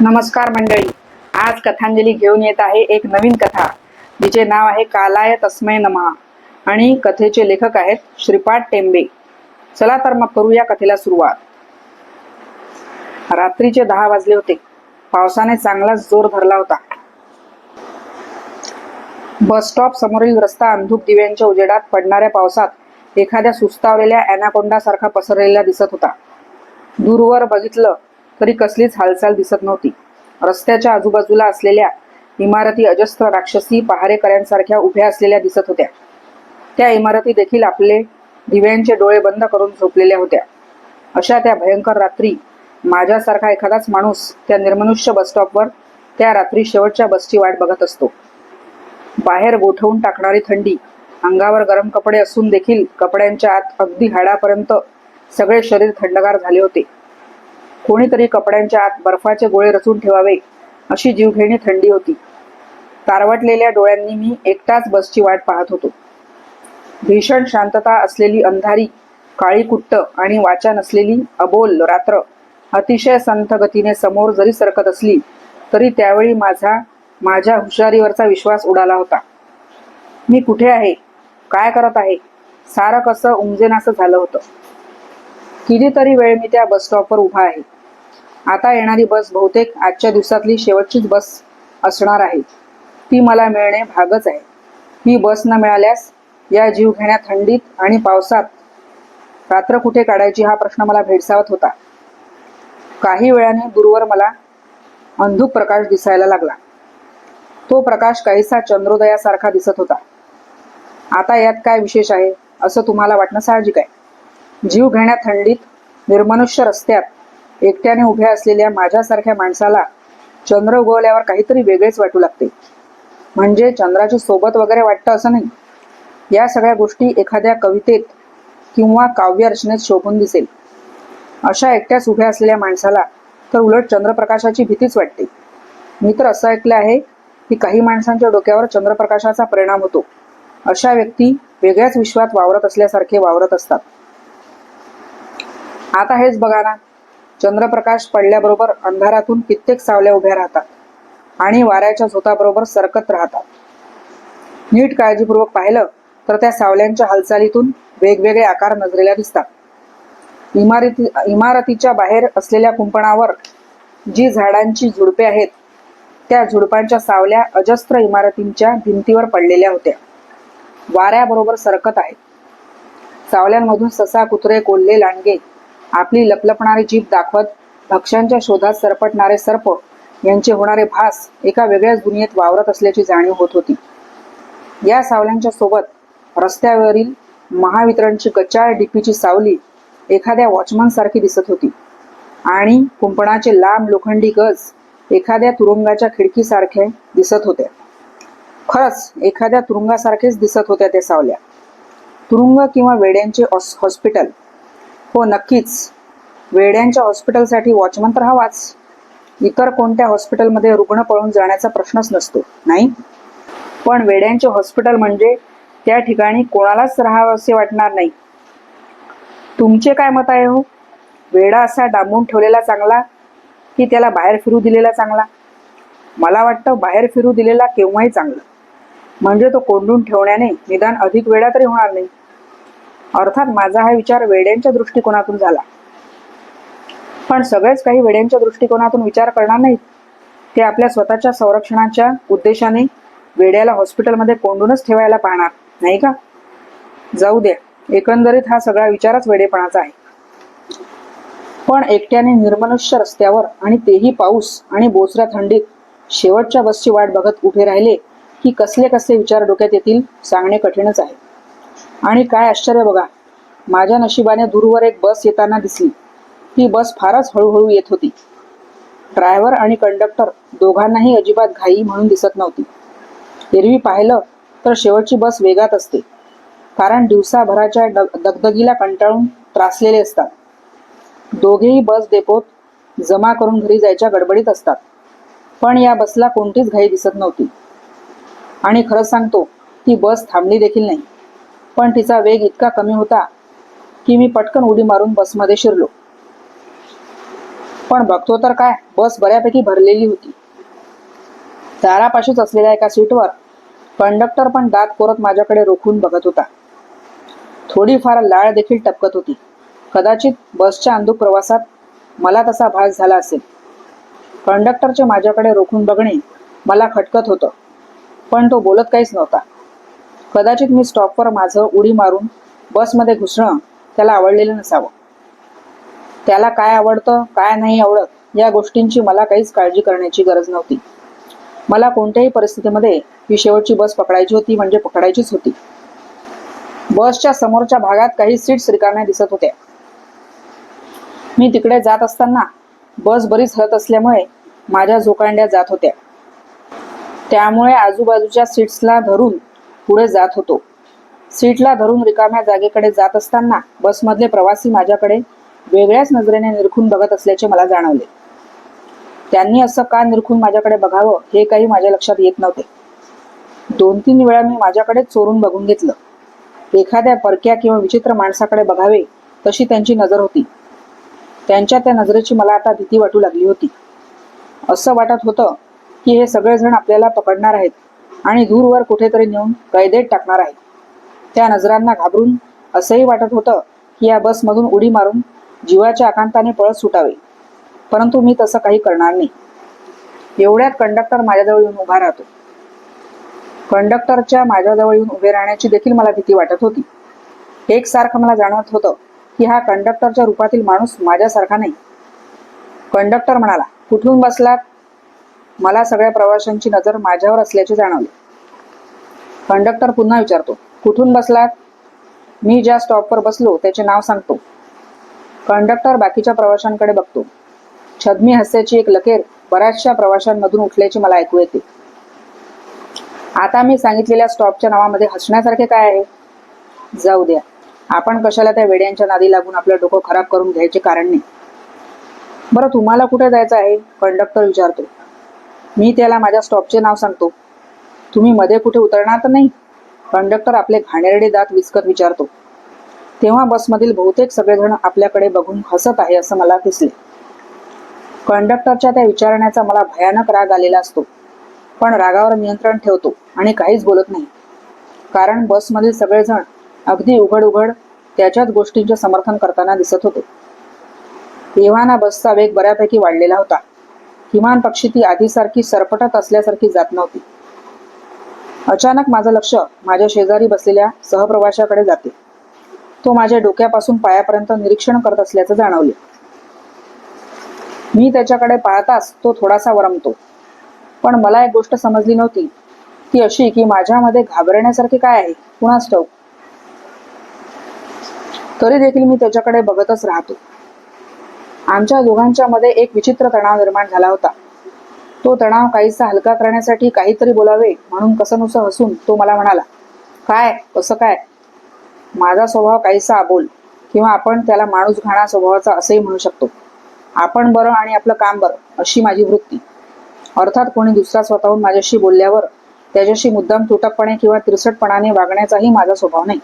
नमस्कार मंडळी. आज कथांजली घेऊन येत आहे एक नवीन कथा जिचे नाव आहे कालाय तस्मय नमः आणि कथेचे लेखक आहेत श्रीपाद टेंबे. चला तर मग करूया कथेला सुरुवात. रात्रीचे दहा वाजले होते. पावसाने चांगलाच जोर धरला होता. बस स्टॉप समोरील रस्ता अंधूक दिव्यांच्या उजेडात पडणाऱ्या पावसात एखाद्या सुस्तावलेल्या अॅनाकोंडा सारखा पसरलेला दिसत होता. दूरवर बघितलं तरी कसलीच हालचाल दिसत नव्हती. रस्त्याच्या आजूबाजूला असलेल्या इमारती अजस्त्र राक्षसी पहारेकऱ्यांसारख्या उभ्या असलेल्या दिसत होत्या. त्या इमारती देखील आपले दिव्यांचे डोळे बंद करून झोपलेल्या होत्या. अशा त्या भयंकर रात्री माझ्यासारखा एखादाच माणूस त्या निर्मनुष्य बसस्टॉपवर त्या रात्री शेवटच्या बसची वाट बघत असतो. बाहेर गोठवून टाकणारी थंडी अंगावर गरम कपडे असून देखील कपड्यांच्या आत अगदी हाडापर्यंत सगळे शरीर थंडगार झाले होते. कोणीतरी कपड्यांच्या आत बर्फाचे गोळे रचून ठेवावे अशी जीवघेणी थंडी होती. तारवटलेल्या डोळ्यांनी मी एकटाच बसची वाट पाहत होतो. भीषण शांतता असलेली अंधारी काळी कुट्ट आणि वाचा नसलेली अबोल रात्र अतिशय संथ गतीने समोर जरी सरकत असली तरी त्यावेळी माझा माझ्या हुशारीवरचा विश्वास उडाला होता. मी कुठे आहे? काय करत आहे? सारं कसं उमजेनासं झालं होतं? कितीतरी वेळ मी त्या बस स्टॉपवर उभा आहे. आता येणारी बस बहुतेक आजच्या दिवसातली शेवटचीच बस असणार आहे. ती मला मिळणे भागच आहे. ही बस न मिळाल्यास या जीवघेण्या थंडीत आणि पावसात रात्र कुठे काढायची हा प्रश्न मला भेडसावत होता. काही वेळाने दूरवर मला अंधुक प्रकाश दिसायला लागला. तो प्रकाश काहीसा चंद्रोदयासारखा दिसत होता. आता यात काय विशेष आहे असं तुम्हाला वाटणं साहजिक आहे? जीव घेण्या थंडीत निर्मनुष्य रस्त्यात एकट्याने उभ्या असलेल्या माझ्यासारख्या माणसाला चंद्र उगवल्यावर काहीतरी वेगळेच वाटू लागते. म्हणजे चंद्राची सोबत वगैरे वाटतं असं नाही. या सगळ्या गोष्टी एखाद्या कवितेत किंवा काव्य रचनेत शोभून दिसेल. अशा एकट्याच उभ्या असलेल्या माणसाला तर उलट चंद्रप्रकाशाची भीतीच वाटते. मी तर असं ऐकलं आहे की काही माणसांच्या डोक्यावर चंद्रप्रकाशाचा परिणाम होतो. अशा व्यक्ती वेगळ्याच विश्वात वावरत असल्यासारखे वावरत असतात. आता हेच बघा ना. चंद्रप्रकाश पडल्याबरोबर अंधारातून कित्येक सावल्या उभ्या राहतात आणि वाऱ्याच्या झोताबरोबर सरकत राहतात. नीट काळजीपूर्वक पाहिलं तर त्या सावल्यांच्या हालचालीतून वेगवेगळे आकार नजरेला दिसतात. इमारती इमारतीच्या बाहेर असलेल्या कुंपणावर जी झाडांची झुडपे आहेत त्या झुडपांच्या सावल्या अजस्त्र इमारतींच्या भिंतीवर पडलेल्या होत्या. वाऱ्याबरोबर सरकत आहेत. सावल्यांमधून ससा कुत्रे कोल्हे लांडगे आपली लपलपणारी जीभ दाखवत भक्ष्यांच्या शोधात सरपटणारे सर्प यांचे होणारे भास एका वेगळ्याच दुनियेत वावरत असल्याची जाणीव होत होती. या सावल्यांच्या सोबत रस्त्यावरील महावितरणची गचाळ डीपीची सावली एखाद्या वॉचमन सारखी दिसत होती. आणि कुंपणाचे लांब लोखंडी गज एखाद्या तुरुंगाच्या खिडकीसारखे दिसत होत्या खरंच एखाद्या तुरुंगासारखेच दिसत होत्या त्या सावल्या. तुरुंग किंवा वेड्यांचे हॉस्पिटल हो नक्कीच. वेड्यांच्या हॉस्पिटलसाठी वॉचमन तर हवाच. इतर कोणत्या हॉस्पिटलमध्ये रुग्ण पळून जाण्याचा प्रश्नच नसतो नाही? पण वेड्यांचे हॉस्पिटल म्हणजे त्या ठिकाणी कोणालाच राहावं असे वाटणार नाही. तुमचे काय मत आहे हो? वेडा असा डांबून ठेवलेला चांगला की त्याला बाहेर फिरू दिलेला चांगला? मला वाटतं बाहेर फिरू दिलेला केव्हाही चांगलं. म्हणजे तो कोंडून ठेवण्याने निदान अधिक वेळा तरी होणार नाही. अर्थात माझा हा विचार वेड्यांच्या दृष्टिकोनातून झाला. पण सगळेच काही वेड्यांच्या दृष्टिकोनातून विचार करणार नाहीत. ते आपल्या स्वतःच्या संरक्षणाच्या उद्देशाने वेड्याला हॉस्पिटलमध्ये कोंडूनच ठेवायला पाहणार नाही का? जाऊ द्या एकंदरीत हा सगळा विचारच वेडेपणाचा आहे. पण एकट्याने निर्मनुष्य रस्त्यावर आणि तेही पाऊस आणि बोचऱ्या थंडीत शेवटच्या बसची वाट बघत उभे राहिले की कसले कसले विचार डोक्यात येतील सांगणे कठीणच आहे. आणि काय आश्चर्य बघा. माझ्या नशिबाने दूरवर एक बस येताना दिसली. ती बस फारच हळूहळू येत होती. ड्रायव्हर आणि कंडक्टर दोघांनाही अजिबात घाई म्हणून दिसत नव्हती. एरवी पाहिलं तर शेवटची बस वेगात असते. कारण दिवसाभराच्या डग दगदगीला कंटाळून त्रासलेले असतात. दोघेही बस डेपोत जमा करून घरी जायच्या गडबडीत असतात. पण या बसला कोणतीच घाई दिसत नव्हती. आणि खरंच सांगतो ती बस थांबली देखील नाही. पण तिचा वेग इतका कमी होता की मी पटकन उडी मारून बसमध्ये शिरलो. पण बघतो तर काय बस बऱ्यापैकी भरलेली होती. दारापाशीच असलेल्या एका सीटवर कंडक्टर पण दात कोरत माझ्याकडे रोखून बघत होता. थोडीफार लाळ देखील टपकत होती. कदाचित बसच्या अंधुक प्रवासात मला तसा भास झाला असेल. कंडक्टरचे माझ्याकडे रोखून बघणे मला खटकत होतं पण तो बोलत काहीच नव्हता. कदाचित मी स्टॉपवर माझं उडी मारून बसमध्ये घुसणं त्याला आवडलेलं नसावं. त्याला काय आवडतं काय नाही आवडत या गोष्टींची मला काहीच काळजी करण्याची गरज नव्हती. मला कोणत्याही परिस्थितीमध्ये ही शेवटची बस पकडायची होती म्हणजे पकडायचीच होती. बसच्या समोरच्या भागात काही सीट्स रिकाम्या दिसत होत्या. मी तिकडे जात असताना बस बरीच हलत असल्यामुळे माझ्या झोकांड्या जात होत्या. त्यामुळे आजूबाजूच्या सीट्सला धरून पुढे जात होतो. सीटला धरून रिकाम्या जागेकडे जात असताना बसमधले प्रवासी माझ्याकडे वेगळ्याच नजरेने निरखून बघत असल्याचे मला जाणवले. त्यांनी असं का निरखून माझ्याकडे बघावं हे काही माझ्या लक्षात येत नव्हते. दोन तीन वेळा मी माझ्याकडे चोरून बघून घेतलं. एखाद्या परक्या किंवा विचित्र माणसाकडे बघावे तशी त्यांची नजर होती. त्यांच्या त्या नजरेची मला आता भीती वाटू लागली होती. असं वाटत होतं की हे सगळेजण आपल्याला पकडणार आहेत. आणि दूरवर कुठेतरी नेऊन कैदेत टाकणार आहे त्या नजरांना घाबरून असंही वाटत होतं की या बसमधून उडी मारून जीवाच्या आकांताने पळत सुटावे. परंतु मी तसं काही करणार नाही. एवढ्यात कंडक्टर माझ्याजवळ येऊन उभा राहतो. कंडक्टरच्या माझ्याजवळ येऊन उभे राहण्याची देखील मला भीती वाटत होती. एकसारखं मला जाणवत होतं की हा कंडक्टरच्या रूपातील माणूस माझ्यासारखा नाही. कंडक्टर म्हणाला कुठून बसलात? मला सगळ्या प्रवाशांची नजर माझ्यावर असल्याचे जाणवले. कंडक्टर पुन्हा विचारतो कुठून बसलात? मी ज्या स्टॉपवर बसलो त्याचे नाव सांगतो. कंडक्टर बाकीच्या प्रवाशांकडे बघतो. छदमी हास्याची एक लकेर बऱ्याचशा प्रवाशांमधून उठल्याची मला ऐकू येते. आता मी सांगितलेल्या स्टॉपच्या नावामध्ये हसण्यासारखे काय आहे? जाऊ द्या. आपण कशाला त्या वेड्यांच्या नादी लागून आपलं डोकं खराब करून घ्यायचे कारण नाही. बरं तुम्हाला कुठे जायचं आहे? कंडक्टर विचारतो. मी त्याला माझ्या स्टॉपचे नाव सांगतो. तुम्ही मध्ये कुठे उतरणार तर नाही. कंडक्टर आपले घाणेरडे दात विचकत विचारतो. तेव्हा बसमधील बहुतेक सगळेजण आपल्याकडे बघून हसत आहे असं मला दिसले. कंडक्टरच्या त्या विचारण्याचा मला भयानक राग आलेला असतो. पण रागावर नियंत्रण ठेवतो आणि काहीच बोलत नाही. कारण बसमधील सगळेजण अगदी उघड उघड त्याच्याच गोष्टींचे समर्थन करताना दिसत होते. तेव्हा बसचा वेग बऱ्यापैकी वाढलेला होता. किमान पक्षी ती आधीसारखी सरपटत असल्यासारखी जात नव्हती. अचानक माझं लक्ष माझ्या शेजारी बसलेल्या सहप्रवाशाकडे जाते. तो माझ्या डोक्यापासून पायापर्यंत निरीक्षण करत असल्याचं जाणवले. मी त्याच्याकडे पाहताच तो थोडासा वरमतो पण मला एक गोष्ट समजली नव्हती. ती अशी की माझ्यामध्ये घाबरण्यासारखे काय आहे? कुणाच ठाऊक? तरी देखील मी त्याच्याकडे बघतच राहतो. आमच्या दोघांच्या मध्ये एक विचित्र तणाव निर्माण झाला होता. तो तणाव काहीसा हलका करण्यासाठी काहीतरी बोलावे म्हणून कसंनुसं हसून तो मला म्हणाला काय? कसं काय? माझा स्वभाव काहीसा आबोल किंवा आपण त्याला माणूस घाणा स्वभावाचा असंही म्हणू शकतो. आपण बरं आणि आपलं काम बरं अशी माझी वृत्ती. अर्थात कोणी दुसरा स्वतःहून माझ्याशी बोलल्यावर त्याच्याशी मुद्दाम तुटकपणे किंवा तिरसटपणाने वागण्याचाही माझा स्वभाव नाही.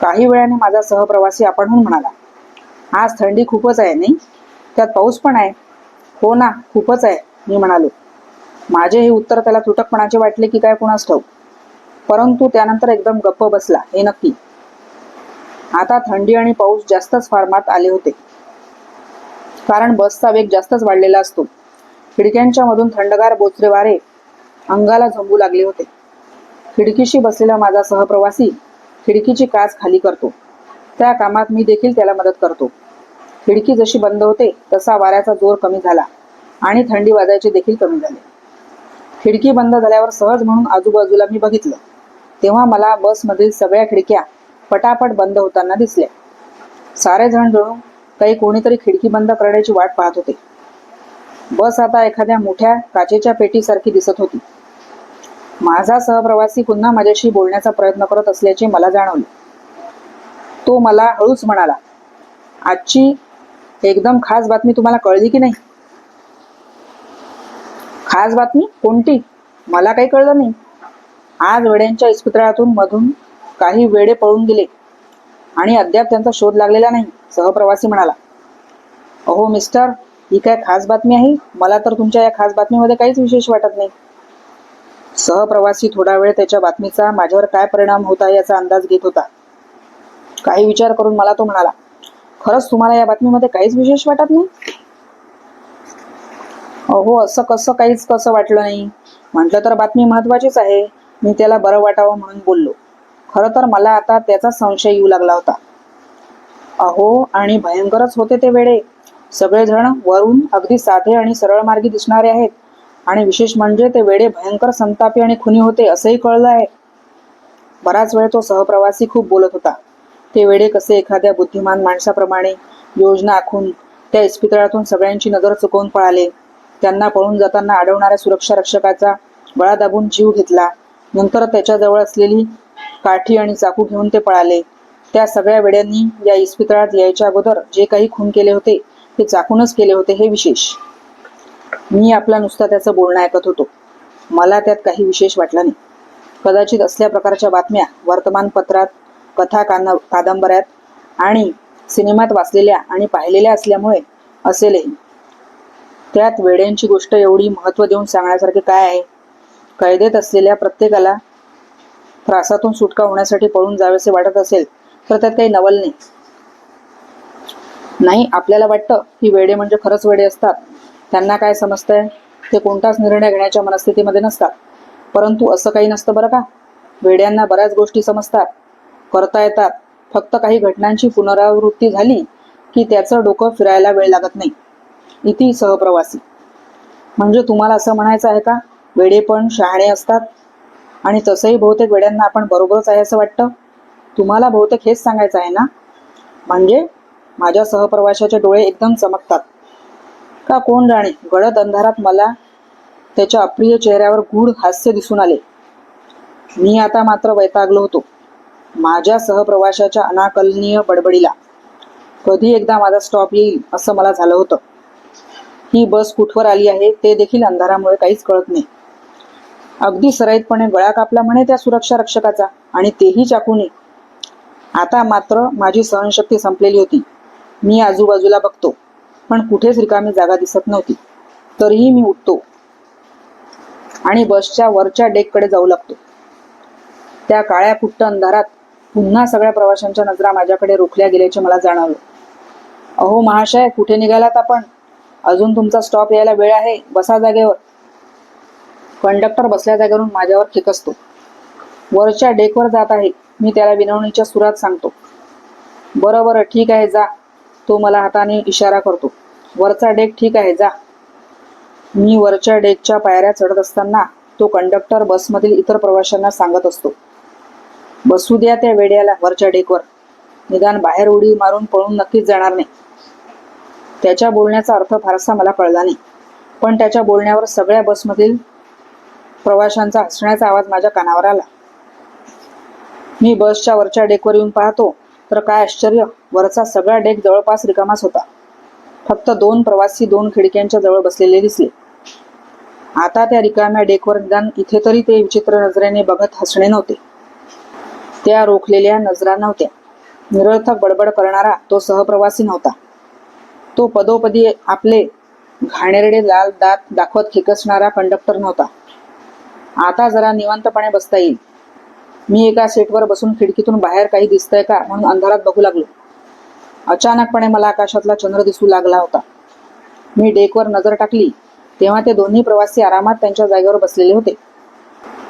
काही वेळाने माझा सहप्रवासी आपणहून म्हणाला आज थंडी खूपच आहे नाही? त्यात पाऊस पण आहे. हो ना खूपच आहे मी म्हणालो. माझे हे उत्तर त्याला तुटकपणाचे वाटले की काय कुणास ठाऊ परंतु त्यानंतर एकदम गप्प बसला हे नक्की. आता थंडी आणि पाऊस जास्तच फार्मात आले होते. कारण बसचा वेग जास्तच वाढलेला असतो. खिडक्यांच्या मधून थंडगार बोचरे वारे अंगाला झंबू लागले होते. खिडकीशी बसलेला माझा सहप्रवासी खिडकीची काच खाली करतो. त्या कामात मी देखील त्याला मदत करतो. खिडकी जशी बंद होते तसा वाऱ्याचा जोर कमी झाला आणि थंडी वाजायचे देखील कमी झाले. खिडकी बंद झाल्यावर सहज म्हणून आजूबाजूला मी बघितलं. तेव्हा मला बसमधील सगळ्या खिडक्या पटापट बंद होताना दिसल्या. सारेजण जणू काही कोणीतरी खिडकी बंद करण्याची वाट पाहत होते. बस आता एखाद्या मोठ्या काचेच्या पेटीसारखी दिसत होती. माझा सहप्रवासी पुन्हा माझ्याशी बोलण्याचा प्रयत्न करत असल्याचे मला जाणवले. तो मला हळूच म्हणाला आजची एकदम खास बातमी तुम्हाला कळली की नाही? खास बातमी कोणती? मला काही कळलं नाही. आज वेड्यांच्या इस्पितळातून मधून काही वेडे पळून गेले. आणि अद्याप त्यांचा शोध लागलेला नाही सहप्रवासी म्हणाला. अहो मिस्टर ही काय खास बातमी आहे? मला तर तुमच्या या खास बातमीमध्ये काहीच विशेष वाटत नाही. सहप्रवासी थोडा वेळ त्याच्या बातमीचा माझ्यावर काय परिणाम होता याचा अंदाज घेत होता. काही विचार करून मला तो म्हणाला खरंच तुम्हाला या बातमीमध्ये काहीच विशेष वाटत नाही? अहो असं कसं काहीच कसं वाटलं नाही. म्हटलं तर बातमी महत्वाचीच आहे. मी त्याला बरं वाटावं म्हणून बोललो. खरं तर मला आता त्याचा संशय येऊ लागला होता. अहो आणि भयंकरच होते ते वेडे. सगळेजण वरून अगदी साधे आणि सरळ मार्गी दिसणारे आहेत. आणि विशेष म्हणजे ते वेडे भयंकर संतापी आणि खुनी होते असंही कळलं आहे. बराच वेळ तो सहप्रवासी खूप बोलत होता. ते वेडे कसे एखाद्या बुद्धिमान माणसाप्रमाणे योजना आखून त्या इस्पितळातून सगळ्यांची नजर चुकवून पळाले. त्यांना पळून जाताना अडवणाऱ्या सुरक्षा रक्षकाचा गळा दाबून जीव घेतला. नंतर त्याच्याजवळ असलेली काठी आणि चाकू घेऊन ते पळाले. त्या सगळ्या वेड्यांनी या इस्पितळात यायच्या अगोदर जे काही खून केले होते ते चाकूनच केले होते हे विशेष. मी आपला नुसता त्याचं बोलणं ऐकत होतो. मला त्यात काही विशेष वाटलं नाही. कदाचित असल्या प्रकारच्या बातम्या वर्तमानपत्रात कथा कान कादंबऱ्यात आणि सिनेमात वाचलेल्या आणि पाहिलेल्या असल्यामुळे असेलही त्यात वेड्यांची गोष्ट एवढी महत्त्व देऊन सांगण्यासारखे काय आहे? कैदेत असलेल्या प्रत्येकाला त्रासातून सुटका होण्यासाठी पळून जावेसे वाटत असेल तर त्यात काही नवल नाही. नाही आपल्याला वाटतं की वेडे म्हणजे खरंच वेडे असतात. त्यांना काय समजतंय? ते कोणताच निर्णय घेण्याच्या मनस्थितीमध्ये नसतात. परंतु असं काही नसतं बरं का? वेड्यांना बऱ्याच गोष्टी समजतात. करता येतात. फक्त काही घटनांची पुनरावृत्ती झाली की त्याचं डोकं फिरायला वेळ लागत नाही. इति सहप्रवासी. म्हणजे तुम्हाला असं म्हणायचं आहे का? वेडे पण शहाणे असतात. आणि तसंही बहुतेक वेड्यांना आपण बरोबरच आहे असं वाटतं? तुम्हाला बहुतेक हेच सांगायचं आहे ना? म्हणजे माझ्या सहप्रवाशाचे डोळे एकदम चमकतात. का कोण जाणे? गडद अंधारात मला त्याच्या अप्रिय चेहऱ्यावर गूढ हास्य दिसून आले. मी आता मात्र वैतागलो होतो. माझ्या सहप्रवाशाच्या अनाकलनीय बडबडीला कधी एकदा माझा स्टॉप येईल असं मला झालं होतं. ही बस कुठवर आली आहे ते देखील अंधारामुळे काहीच कळत नाही. अगदी सराईतपणे गळा कापला म्हणे त्या सुरक्षा रक्षकाचा आणि तेही चाकूने. आता मात्र माझी सहनशक्ती संपलेली होती. मी आजूबाजूला बघतो पण कुठेच रिकामी जागा दिसत नव्हती. तरीही मी उठतो आणि बसच्या वरच्या डेककडे जाऊ लागतो. त्या काळ्या कुट्ट अंधारात पुन्हा सगळ्या प्रवाशांच्या नजरा माझ्याकडे रोखल्या गेल्याचे मला जाणवले. अहो महाशय कुठे निघालात आपण? अजून तुमचा स्टॉप यायला वेळ आहे. बसा जागेवर. कंडक्टर बसल्या जागेवरून माझ्यावर खेकसतो. वरच्या डेकवर जात आहे. मी त्याला विनवणीच्या सुरात सांगतो. बरं बरं ठीक आहे जा. तो मला हाताने इशारा करतो. वरचा डेक ठीक आहे जा. मी वरच्या डेकच्या पायऱ्या चढत असताना तो कंडक्टर बसमधील इतर प्रवाशांना सांगत असतो. बसू द्या त्या वेड्याला वरच्या डेकवर. निदान बाहेर उडी मारून पळून नक्कीच जाणार नाही. त्याच्या बोलण्याचा अर्थ फारसा मला कळला नाही. पण त्याच्या बोलण्यावर सगळ्या बसमधील प्रवाशांचा हसण्याचा आवाज माझ्या कानावर आला. मी बसच्या वरच्या डेकवर येऊन पाहतो तर काय आश्चर्य वरचा सगळा डेक जवळपास रिकामाच होता. फक्त दोन प्रवासी दोन खिडक्यांच्या जवळ बसलेले दिसले. आता त्या रिकाम्या डेकवर निदान इथे तरी ते विचित्र नजरेने बघत हसणे नव्हते. त्या रोखलेल्या नजरा नव्हत्या. निरर्थक बडबड करणारा तो सहप्रवासी नव्हता. तो पदोपदी आपले घाणेरडे लाल दात दाखवत खेकसणारा कंडक्टर नव्हता. आता जरा निवांतपणे बसता येईल. मी एका सीटवर बसून खिडकीतून बाहेर काही दिसतंय का म्हणून अंधारात बघू लागलो. अचानकपणे मला आकाशातला चंद्र दिसू लागला होता. मी डेकवर नजर टाकली. तेव्हा ते दोन्ही प्रवासी आरामात त्यांच्या जागेवर बसलेले होते.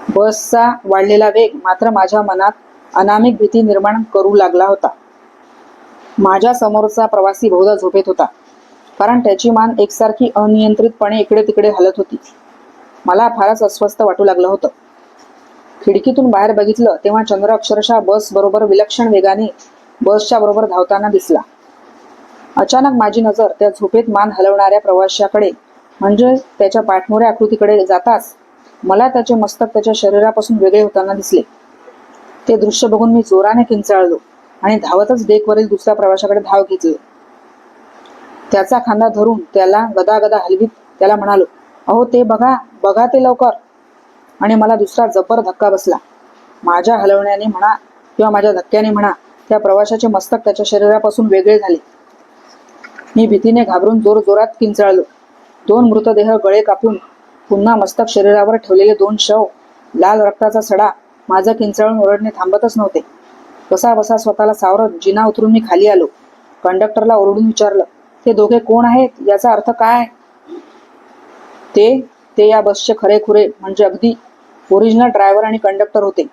बसचा वाढलेला वेग मात्र माझ्या मनात अनामिक भीती निर्माण करू लागला होता. माझ्या समोरचा प्रवासी बहुधा झोपेत होता. कारण त्याची मान एकसारखी अनियंत्रितपणे इकडे तिकडे हलत होती. मला फारच अस्वस्थ वाटू लागलं होतं. खिडकीतून बाहेर बघितलं तेव्हा चंद्र अक्षरशः बस बरोबर विलक्षण वेगाने बसच्या बरोबर धावताना दिसला. अचानक माझी नजर त्या झोपेत मान हलवणाऱ्या प्रवाशाकडे म्हणजे त्याच्या पाठमोऱ्या आकृतीकडे जाताच मला त्याचे मस्तक त्याच्या शरीरापासून वेगळे होताना दिसले. ते दृश्य बघून मी जोराने किंचाळलो आणि धावतच डेकवरील दुसऱ्या प्रवाशाकडे धाव घेतली. त्याचा खांदा धरून त्याला गदागदा हलवीत त्याला म्हणालो अहो ते बघा बघा ते लवकर. आणि मला दुसरा जबर धक्का बसला. माझ्या हलवण्याने म्हणा किंवा माझ्या धक्क्याने म्हणा त्या प्रवाशाचे मस्तक त्याच्या शरीरापासून वेगळे झाले. मी भीतीने घाबरून जोर जोरात किंचाळलो. दोन मृतदेह गळे कापून पुन्हा मस्तक शरीरावर ठेवलेले दोन शव लाल रक्ताचा सडा माझं किंचाळून ओरडणे थांबतच नव्हते. कसा बसा स्वतःला सावरत जिना उतरून मी खाली आलो. कंडक्टरला ओरडून विचारलं ते दोघे कोण आहेत? याचा अर्थ काय? ते ते या बसचे खरेखुरे म्हणजे अगदी ओरिजिनल ड्रायव्हर आणि कंडक्टर होते.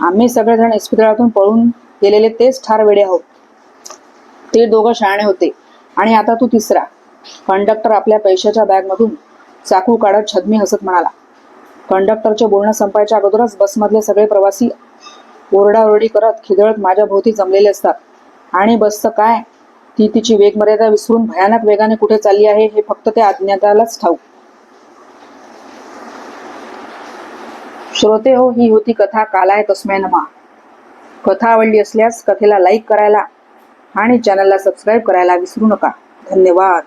आम्ही सगळेजण इस्पितळातून पळून गेलेले तेच ठार वेडे आहोत. ते दोघं शहाणे होते. आणि आता तू तिसरा. कंडक्टर आपल्या पैशाच्या बॅगमधून चाकू काढत छदमी हसत म्हणाला कंडक्टरचे बोलणं संपायच्या अगोदरच बसमधले सगळे प्रवासी ओरडाओरडी करत खिदळत माझ्या भोवती जमलेले असतात. आणि बसचं काय? ती तिची वेगमर्यादा विसरून भयानक वेगाने कुठे चालली आहे हे फक्त त्या अज्ञातालाच ठाऊक. श्रोते हो ही होती कथा कालाय तस्मय नमा. कथा आवडली असल्यास कथेला लाईक करायला आणि चॅनलला सबस्क्राईब करायला विसरू नका. धन्यवाद.